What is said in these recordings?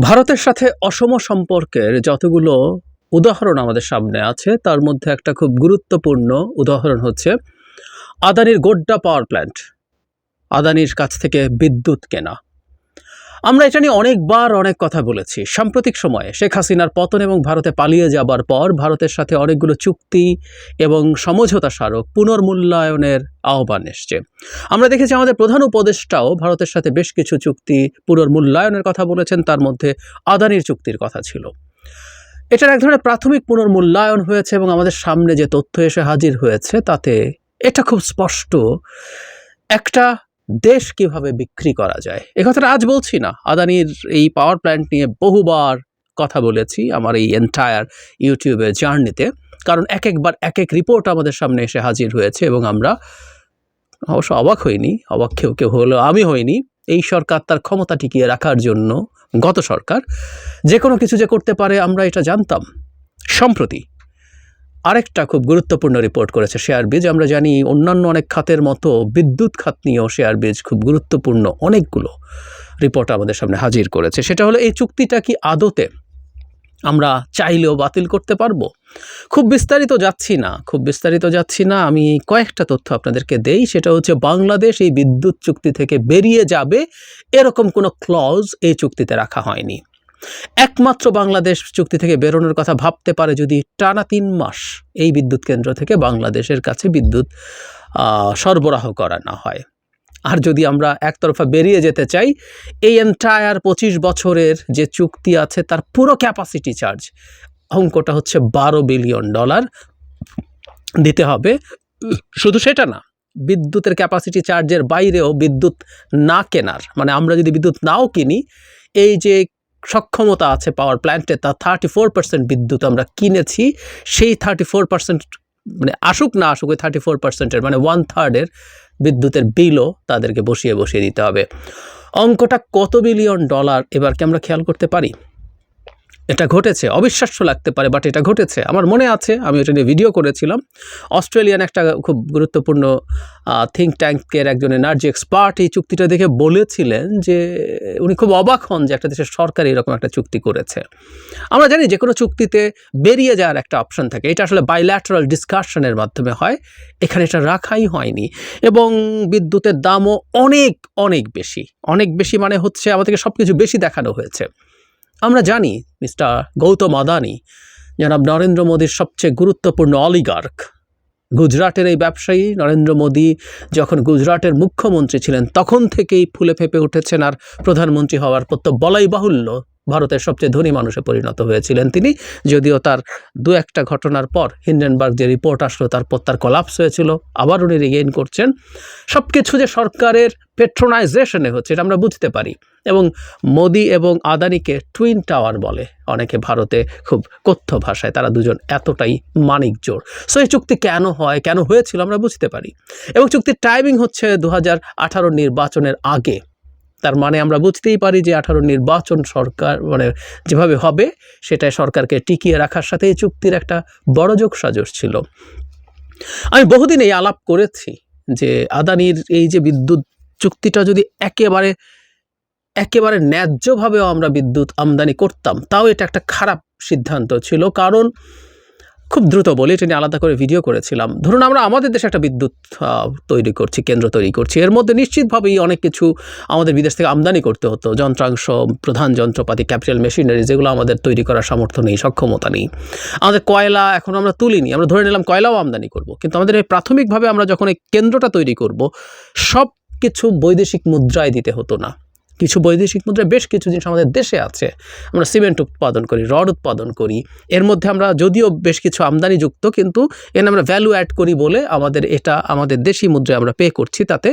ভারতের সাথে অসম সম্পর্কের যতগুলো উদাহরণ আমাদের সামনে আছে, তার মধ্যে একটা খুব গুরুত্বপূর্ণ উদাহরণ হচ্ছে আদানির গোড্ডা পাওয়ার প্ল্যান্ট, আদানির কাছ থেকে বিদ্যুৎ কেনা। আমরা এটা নিয়ে অনেকবার অনেক কথা বলেছি। সাম্প্রতিক সময়ে শেখ হাসিনার পতন এবং ভারতে পালিয়ে যাবার পর ভারতের সাথে অনেকগুলো চুক্তি এবং সমঝোতা স্মারক পুনর্মূল্যায়নের আহ্বান এসছে। আমরা দেখেছি আমাদের প্রধান উপদেষ্টাও ভারতের সাথে বেশ কিছু চুক্তি পুনর্মূল্যায়নের কথা বলেছেন, তার মধ্যে আদানির চুক্তির কথা ছিল। এটার এক ধরনের প্রাথমিক পুনর্মূল্যায়ন হয়েছে এবং আমাদের সামনে যে তথ্য এসে হাজির হয়েছে, তাতে এটা খুব স্পষ্ট। একটা দেশ কীভাবে বিক্রি করা যায়? এ কথাটা আজ বলছি না। আদানির এই পাওয়ার প্ল্যান্ট নিয়ে বহুবার কথা বলেছি আমার এই এন্টায়ার ইউটিউবে জার্নিতে কারণ এক একবার এক এক রিপোর্ট আমাদের সামনে এসে হাজির হয়েছে এবং আমরা অবশ্য অবাক হইনি, অবাক কেউ কেউ হলো আমি হইনি। এই সরকার তার ক্ষমতা টিকিয়ে রাখার জন্য গত সরকার। যে কোনো কিছু যে করতে পারে আমরা এটা জানতাম। সম্প্রতি আরেকটা খুব গুরুত্বপূর্ণ রিপোর্ট করেছে শেয়ার বীজ আমরা জানি অন্যান্য অনেক খাতের মতো বিদ্যুৎ খাত নিয়েও শেয়ার বীজ খুব গুরুত্বপূর্ণ অনেকগুলো রিপোর্ট আমাদের সামনে হাজির করেছে। সেটা হলো, এই চুক্তিটা কি আদতে আমরা চাইলেও বাতিল করতে পারব? খুব বিস্তারিত যাচ্ছি না, খুব বিস্তারিত যাচ্ছি না। আমি কয়েকটা তথ্য আপনাদেরকে দেই। সেটা হচ্ছে, বাংলাদেশ এই বিদ্যুৎ চুক্তি থেকে বেরিয়ে যাবে, এরকম কোনো ক্লজ এই চুক্তিতে রাখা হয়নি। একমাত্র বাংলাদেশ চুক্তি থেকে বেরোনোর কথা ভাবতে পারে যদি টানা তিন মাস এই বিদ্যুৎ কেন্দ্র থেকে বাংলাদেশের কাছে বিদ্যুৎ সরবরাহ করা না হয়। আর যদি আমরা একতরফা বেরিয়ে যেতে চাই, এই এন্টায়ার পঁচিশ বছরের যে চুক্তি আছে তার পুরো ক্যাপাসিটি চার্জ অঙ্কটা হচ্ছে বারো বিলিয়ন ডলার দিতে হবে, শুধু সেটা না, বিদ্যুতের ক্যাপাসিটি চার্জের বাইরেও বিদ্যুৎ না কেনার মানে আমরা যদি বিদ্যুৎ নাও কিনি, এই যে সক্ষমতা আছে পাওয়ার প্ল্যান্টে তা থার্টি ফোর পার্সেন্ট বিদ্যুৎ আমরা কিনেছি, সেই থার্টি ফোর পার্সেন্ট মানে আসুক না আসুক, ওই থার্টি ফোর পার্সেন্টের মানে ওয়ান থার্ডের বিদ্যুতের বিলও তাদেরকে বসিয়ে বসিয়ে দিতে হবে। অঙ্কটা কত বিলিয়ন ডলার এবার কি আমরা খেয়াল করতে পারি? এটা ঘটেছে। অবিশ্বাস্য লাগতে পারে বাট এটা ঘটেছে। আমার মনে আছে, আমি এটা নিয়ে ভিডিও করেছিলাম। অস্ট্রেলিয়ান একটা খুব গুরুত্বপূর্ণ থিঙ্ক ট্যাঙ্কের একজন এনার্জি এক্সপার্ট এই চুক্তিটা দেখে বলেছিলেন যে, উনি খুব অবাক হন যে একটা দেশের সরকার এরকম একটা চুক্তি করেছে। আমরা জানি যে কোনো চুক্তিতে বেরিয়ে যাওয়ার একটা অপশন থাকে। এটা আসলে বাইল্যাটারাল ডিসকাশনের মাধ্যমে হয়। এখানে এটা রাখাই হয়নি। এবং বিদ্যুতের দামও অনেক অনেক বেশি। অনেক বেশি মানে হচ্ছে আমাদেরকে সব কিছু বেশি দেখানো হয়েছে। আমরা জানি, মিস্টার গৌতম আদানি, জনাব নরেন্দ্র মোদীর সবচেয়ে গুরুত্বপূর্ণ অলিগার্ক। গুজরাটের এই ব্যবসায়ী নরেন্দ্র মোদী যখন গুজরাটের মুখ্যমন্ত্রী ছিলেন, তখন থেকেই ফুলে ফেঁপে উঠেছেন আর প্রধানমন্ত্রী হওয়ার পর তো বলাই বাহুল্য। ভারতের সবচেয়ে ধনী মানুষে পরিণত হয়েছিলেন তিনি। যদিও তার দু একটা ঘটনার পর হিন্ডেনবার্গ যে রিপোর্ট আসলো তারপর তার কলাপস হয়েছিল। আবার উনি রিগেইন করছেন। সব কিছু যে সরকারের পেট্রোনাইজেশনে হচ্ছে, এটা আমরা বুঝতে পারি। এবং মোদি এবং আদানিকে টুইন টাওয়ার বলে অনেকে ভারতে খুব কথ্য ভাষায়, তারা দুজন এতটাই মানিক জোর। সো এই চুক্তি কেন হয়, কেন হয়েছিল আমরা বুঝতে পারি। এবং চুক্তির টাইমিং হচ্ছে দু হাজার আঠারো নির্বাচনের আগে। তার মানে আমরা বুঝতেই পারি যে আঠারো নির্বাচন সরকার মানে যেভাবে হবে, সেটাই সরকারকে টিকিয়ে রাখার সাথে এই চুক্তির একটা বড় যোগ সাজস ছিল। আমি বহুদিন এই আলাপ করেছি যে আদানির এই যে বিদ্যুৎ চুক্তিটা যদি একেবারে একেবারে ন্যায্যভাবেও আমরা বিদ্যুৎ আমদানি করতাম, তাও এটা একটা খারাপ সিদ্ধান্ত ছিল। কারণ খুব দ্রুত বলি, এটা নিয়ে আলাদা করে ভিডিও করেছিলাম। ধরুন আমরা আমাদের দেশে একটা বিদ্যুৎ তৈরি করছি, কেন্দ্র তৈরি করছি। এর মধ্যে নিশ্চিতভাবেই অনেক কিছু আমাদের বিদেশ থেকে আমদানি করতে হতো। যন্ত্রাংশ, প্রধান যন্ত্রপাতি ক্যাপিটাল মেশিনারি যেগুলো আমাদের তৈরি করার সামর্থ্য নেই, সক্ষমতা নেই। আমাদের কয়লা এখন আমরা তুলিনি, আমরা ধরে নিলাম কয়লাও আমদানি করব। কিন্তু আমাদের এই প্রাথমিকভাবে আমরা যখন এই কেন্দ্রটা তৈরি করব সব কিছু বৈদেশিক মুদ্রায় দিতে হতো না। কিছু বৈদেশিক মুদ্রা বেশ কিছু জিনিস আমাদের দেশে আছে। আমরা সিমেন্ট উৎপাদন করি, রড উৎপাদন করি। এর মধ্যে আমরা যদিও বেশ কিছু আমদানিযুক্ত, কিন্তু এর আমরা ভ্যালু অ্যাড করি বলে আমাদের এটা আমাদের দেশি মুদ্রায় আমরা পে করছি। তাতে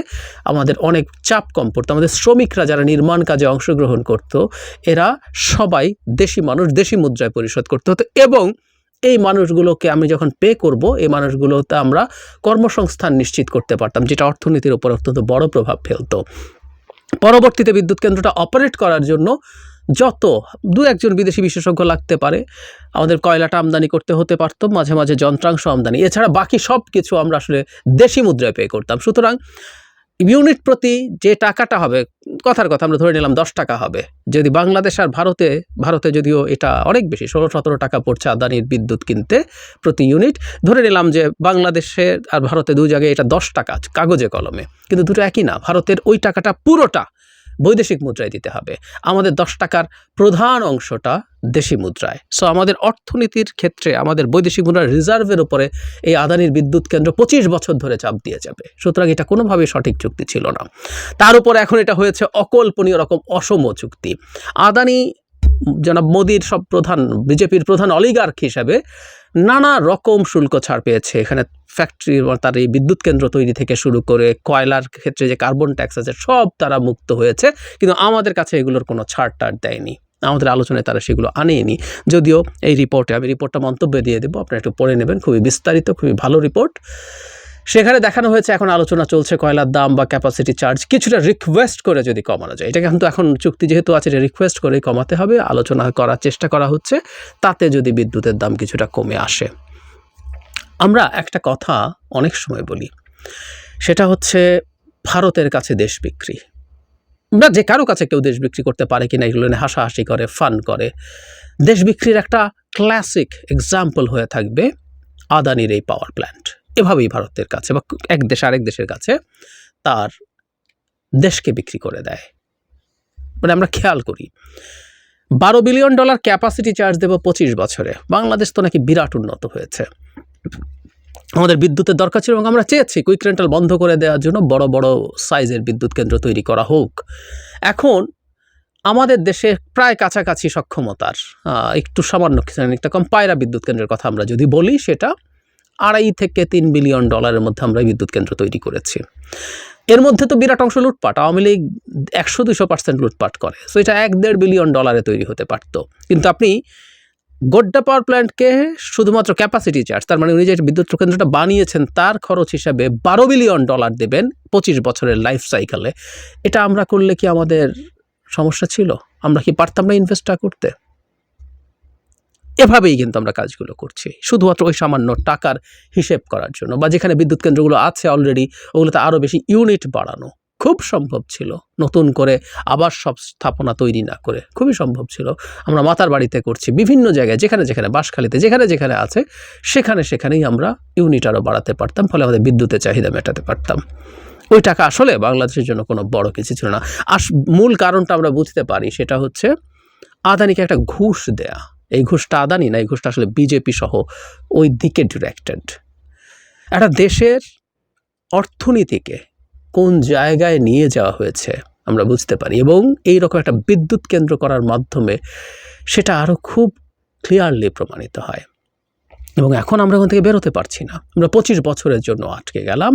আমাদের অনেক চাপ কম পড়তো। আমাদের শ্রমিকরা যারা নির্মাণ কাজে অংশগ্রহণ করত, এরা সবাই দেশি মানুষ, দেশি মুদ্রায় পরিশোধ করতে। হতো এবং এই মানুষগুলোকে আমি যখন পে করব, এই মানুষগুলোতে আমরা কর্মসংস্থান নিশ্চিত করতে পারতাম, যেটা অর্থনীতির উপর অত্যন্ত বড় প্রভাব ফেলতো। পরবর্তীতে বিদ্যুৎ কেন্দ্রটা অপারেট করার জন্য যত দু একজন বিদেশি বিশেষজ্ঞ লাগতে পারে, আমাদের কয়লাটা আমদানি করতে হতে পারত, মাঝে মাঝে যন্ত্রাংশ আমদানি। এছাড়া বাকি সব কিছু আমরা আসলে দেশি মুদ্রায় পে করতাম। সুতরাং ইউনিট প্রতি যে টাকাটা হবে, কথার কথা আমরা ধরে নিলাম দশ টাকা হবে। যদি বাংলাদেশ আর ভারতে ভারতে যদিও এটা অনেক বেশি, ষোলো সতেরো টাকা পড়ছে আদানির বিদ্যুৎ কিনতে প্রতি ইউনিট, ধরে নিলাম যে বাংলাদেশে আর ভারতে দু জায়গায় এটা দশ টাকা কাগজে কলমে। কিন্তু দুটো একই না, ভারতের ওই টাকাটা পুরোটা বৈদেশিক মুদ্রায় দিতে হবে। আমাদের দশ টাকার প্রধান অংশটা দেশি মুদ্রায়। সো আমাদের অর্থনীতির ক্ষেত্রে আমাদের বৈদেশিক মুদ্রার রিজার্ভের উপরে এই আদানির বিদ্যুৎ কেন্দ্র পঁচিশ বছর ধরে চাপ দিয়ে যাবে। সুতরাং এটা কোনোভাবেই সঠিক চুক্তি ছিল না। তার উপর এখন এটা হয়েছে অকল্পনীয় রকম অসম চুক্তি। আদানি জনাব মোদির সব প্রধান, বিজেপির প্রধান অলিগার্ক হিসাবে নানা রকম শুল্ক ছাড় পেয়েছে। এখানে ফ্যাক্টরি তার এই বিদ্যুৎ কেন্দ্র তৈরি থেকে শুরু করে কয়লার ক্ষেত্রে যে কার্বন ট্যাক্স আছে, সব তারা মুক্ত হয়েছে। কিন্তু আমাদের কাছে এগুলোর কোনো ছাড় টাড় দেয়নি। আমাদের আলোচনায় তারা সেগুলো আনেনি। যদিও এই রিপোর্টে আমি রিপোর্টটা মন্তব্য দিয়ে দেবো, আপনারা একটু পড়ে নেবেন। খুবই বিস্তারিত, খুবই ভালো রিপোর্ট সেখানে দেখানো হয়েছে এখন আলোচনা চলছে কয়লার দাম বা ক্যাপাসিটি চার্জ কিছুটা রিকোয়েস্ট করে যদি কমানো যায়। এটা কিন্তু এখন চুক্তি যেহেতু আছে রিকোয়েস্ট করেই কমাতে হবে, আলোচনা করার চেষ্টা করা হচ্ছে, তাতে যদি বিদ্যুতের দাম কিছুটা কমে আসে। আমরা একটা কথা অনেক সময় বলি, সেটা হচ্ছে ভারতের কাছে দেশ বিক্রি। বা যে কারও কাছে কেউ দেশ বিক্রি করতে পারে কিনা, এগুলো নিয়ে হাসাহাসি করে ফান করে। দেশ বিক্রির একটা ক্লাসিক এক্সাম্পল হয়ে থাকবে আদানির এই পাওয়ার প্ল্যান্ট এভাবেই ভারতের কাছে বা এক দেশ আরেক দেশের কাছে তার দেশকে বিক্রি করে দেয়। মানে আমরা খেয়াল করি, বারো বিলিয়ন ডলার ক্যাপাসিটি চার্জ দেবো পঁচিশ বছরে। বাংলাদেশ তো নাকি বিরাট উন্নত হয়েছে। আমাদের বিদ্যুতের দরকার ছিল এবং আমরা চেয়েছি কুইক রেন্টাল বন্ধ করে দেওয়ার জন্য বড় বড় সাইজের বিদ্যুৎ কেন্দ্র তৈরি করা হোক। এখন আমাদের দেশে প্রায় কাছাকাছি সক্ষমতার একটু সামান্য একটা কম পায়রা বিদ্যুৎ কেন্দ্রের কথা আমরা যদি বলি, সেটা আড়াই থেকে তিন বিলিয়ন ডলারের মধ্যে আমরা বিদ্যুৎ কেন্দ্র তৈরি করেছি। এর মধ্যে তো বিরাট অংশ লুটপাট, আওয়ামী লীগ একশো দুশো পার্সেন্ট লুটপাট করে সো এটা এক দেড় বিলিয়ন ডলারে তৈরি হতে পারত। কিন্তু আপনি গোড্ডা পাওয়ার প্ল্যান্টকে শুধুমাত্র ক্যাপাসিটি চার্জ তার মানে উনি যে বিদ্যুৎ কেন্দ্রটা বানিয়েছেন, তার খরচ হিসাবে বারো বিলিয়ন ডলার দেবেন পঁচিশ বছরের লাইফ সাইকেলে এটা আমরা করলে কি আমাদের সমস্যা ছিল? আমরা কি পারতাম না ইনভেস্টটা করতে? এভাবেই কিন্তু আমরা কাজগুলো করছি। শুধুমাত্র ওই সামান্য টাকার হিসেব করার জন্য বা যেখানে বিদ্যুৎ কেন্দ্রগুলো আছে অলরেডি ওগুলোতে আরও বেশি ইউনিট বাড়ানো খুব সম্ভব ছিল। নতুন করে আবার সব স্থাপনা তৈরি না করে খুবই সম্ভব ছিল। আমরা মাতার বাড়িতে করছি বিভিন্ন জায়গায়, যেখানে যেখানে বাঁশখালীতে, যেখানে যেখানে আছে, সেখানে সেখানেই আমরা ইউনিট আরও বাড়াতে পারতাম, ফলে আমাদের বিদ্যুতের চাহিদা মেটাতে পারতাম। ওই টাকা আসলে বাংলাদেশের জন্য কোনো বড় কিছু ছিল না। আস মূল কারণটা আমরা বুঝতে পারি সেটা হচ্ছে, আদানিকে একটা ঘুষ দেয়া। এই ঘুষটা আদানি না, এই ঘুষটা আসলে বিজেপি সহ ওই দিকে ডিরেক্টেড একটা দেশের অর্থনীতিকে কোন জায়গায় নিয়ে যাওয়া হয়েছে আমরা বুঝতে পারি এবং এই রকম একটা বিদ্যুৎ কেন্দ্র করার মাধ্যমে সেটা আরও খুব ক্লিয়ারলি প্রমাণিত হয়। এবং এখন আমরা ওখান থেকে বেরোতে পারছি না। আমরা পঁচিশ বছরের জন্য আটকে গেলাম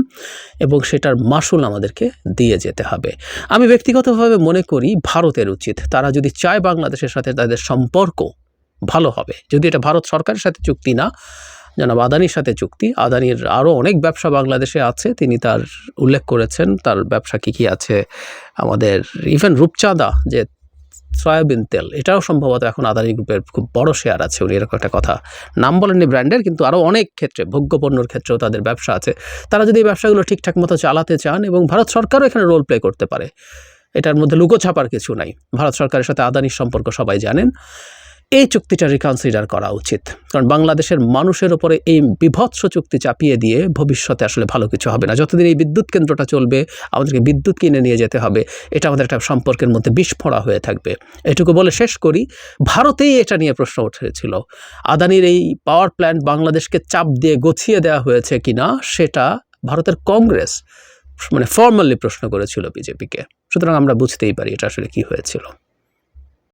এবং সেটার মাসুল আমাদেরকে দিয়ে যেতে হবে। আমি ব্যক্তিগতভাবে মনে করি ভারতের উচিত, তারা যদি চায় বাংলাদেশের সাথে তাদের সম্পর্ক ভালো হবে। যদি এটা ভারত সরকারের সাথে চুক্তি না, জনাব আদানির সাথে চুক্তি, আদানির আরও অনেক ব্যবসা বাংলাদেশে আছে, তিনি তার উল্লেখ করেছেন, তার ব্যবসা কী কী আছে, আমাদের ইভেন রূপচাঁদা যে সয়াবিন তেল, এটাও সম্ভবত এখন আদানি গ্রুপের খুব বড় শেয়ার আছে, উনি এরকম একটা কথা নাম বলেননি ব্র্যান্ডের কিন্তু আরও অনেক ক্ষেত্রে ভোগ্যপণ্যর ক্ষেত্রেও তাদের ব্যবসা আছে। তারা যদি এই ব্যবসাগুলো ঠিকঠাক মতো চালাতে চান এবং ভারত সরকারও এখানে রোল প্লে করতে পারে, এটার মধ্যে লুকোছাপার কিছু নাই। ভারত সরকারের সাথে আদানির সম্পর্ক সবাই জানেন। এই চুক্তিটা রিকনসিডার করা উচিত। কারণ বাংলাদেশের মানুষের ওপরে এই বিভৎস চুক্তি চাপিয়ে দিয়ে ভবিষ্যতে আসলে ভালো কিছু হবে না। যতদিন এই বিদ্যুৎ কেন্দ্রটা চলবে, আমাদেরকে বিদ্যুৎ কিনে নিয়ে যেতে হবে। এটা আমাদের একটা সম্পর্কের মধ্যে বিস্ফোরা হয়ে থাকবে। এটুকু বলে শেষ করি, ভারতেই এটা নিয়ে প্রশ্ন উঠেছিল। আদানির এই পাওয়ার প্ল্যান্ট বাংলাদেশকে চাপ দিয়ে গছিয়ে দেওয়া হয়েছে কিনা, সেটা ভারতের কংগ্রেস মানে ফর্মালি প্রশ্ন করেছিল বিজেপিকে। সুতরাং আমরা বুঝতেই পারি এটা আসলে কি হয়েছিল।